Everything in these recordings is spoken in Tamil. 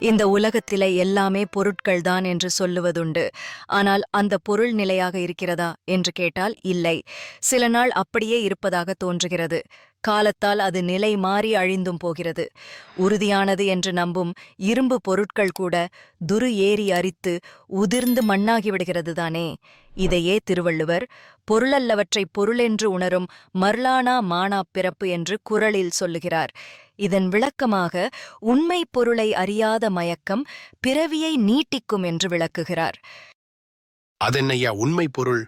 இந்த உலகத்திலே எல்லாமே பொருட்கள்தான் என்று சொல்லுவதுண்டு. ஆனால் அந்த பொருள் நிலையாக இருக்கிறதா என்று கேட்டால் இல்லை. சில நாள் அப்படியே இருப்பதாக தோன்றுகிறது. காலத்தால் அது நிலை மாறி அழிந்தும் போகிறது. உறுதியானது என்று நம்பும் இரும்பு பொருட்கள் கூட துரு ஏறி அரித்து உதிர்ந்து மண்ணாகிவிடுகிறது தானே. இதையே திருவள்ளுவர் பொருளல்லவற்றை பொருளென்று உணரும் மர்லானா மானா பிறப்பு என்று குரலில் சொல்லுகிறார். இதன் விளக்கமாக உண்மை பொருளை அறியாத மயக்கம் பிறவியை நீட்டிக்கும் என்று விளக்குகிறார். அதென்னையா உண்மை பொருள்?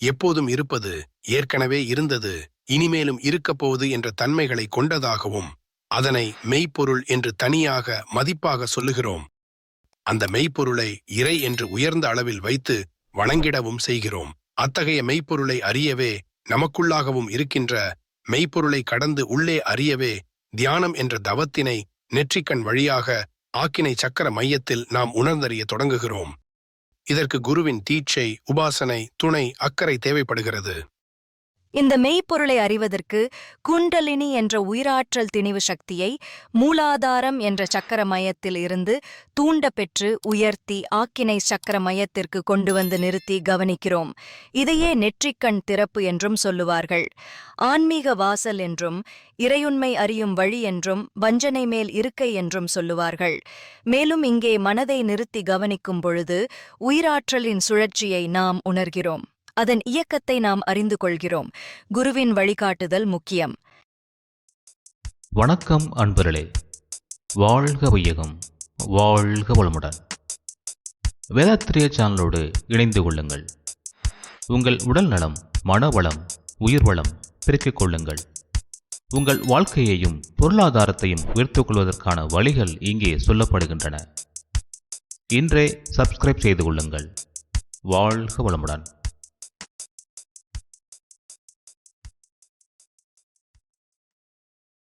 எப்போதும் இருப்பது ஏற்கனவே இருந்தது இனிமேலும் இருக்கப்போவது என்ற தன்மைகளை கொண்டதாகவும் அதனை மெய்ப்பொருள் என்று தனியாக மதிப்பாக சொல்லுகிறோம். அந்த மெய்ப்பொருளை இறை என்று உயர்ந்த அளவில் வைத்து வணங்கிடவும் செய்கிறோம். அத்தகைய மெய்ப்பொருளை அறியவே நமக்குள்ளாகவும் இருக்கின்ற மெய்ப்பொருளை கடந்து உள்ளே அறியவே தியானம் என்ற தவத்தினை நெற்றிக்கண் வழியாக ஆக்கினை சக்கர மையத்தில் நாம் உணர்ந்தறிய தொடங்குகிறோம். இதற்கு குருவின் தீட்சை உபாசனை துணை அக்கறை தேவைப்படுகிறது. இந்த மெய்ப்பொருளை அறிவதற்கு குண்டலினி என்ற உயிராற்றல் திணிவு சக்தியை மூலாதாரம் என்ற சக்கர மையத்தில் இருந்து தூண்ட பெற்று உயர்த்தி ஆக்கினை சக்கர மையத்திற்கு கொண்டு வந்து நிறுத்தி கவனிக்கிறோம். இதையே நெற்றிக்கண் திறப்பு என்றும் சொல்லுவார்கள். ஆன்மீக வாசல் என்றும் இறையுண்மை அறியும் வழி என்றும் வஞ்சனை மேல் இருக்கை என்றும் சொல்லுவார்கள். மேலும் இங்கே மனதை நிறுத்தி கவனிக்கும் பொழுது உயிராற்றலின் சுழற்சியை நாம் உணர்கிறோம். அதன் இயக்கத்தை நாம் அறிந்து கொள்கிறோம். குருவின் வழிகாட்டுதல் முக்கியம். வணக்கம் அன்பர்களே. வாழ்க வையகம் வாழ்க வளமுடன். வேதாத்திரிய சேனலோடு இணைந்து கொள்ளுங்கள். உங்கள் உடல் நலம் மனவளம் உயிர் வளம் பெருக்கிக் கொள்ளுங்கள். உங்கள் வாழ்க்கையையும் பொருளாதாரத்தையும் உயர்த்துக் கொள்வதற்கான வழிகள் இங்கே சொல்லப்படுகின்றன. இன்றே சப்ஸ்கிரைப் செய்து கொள்ளுங்கள். வாழ்க வளமுடன்.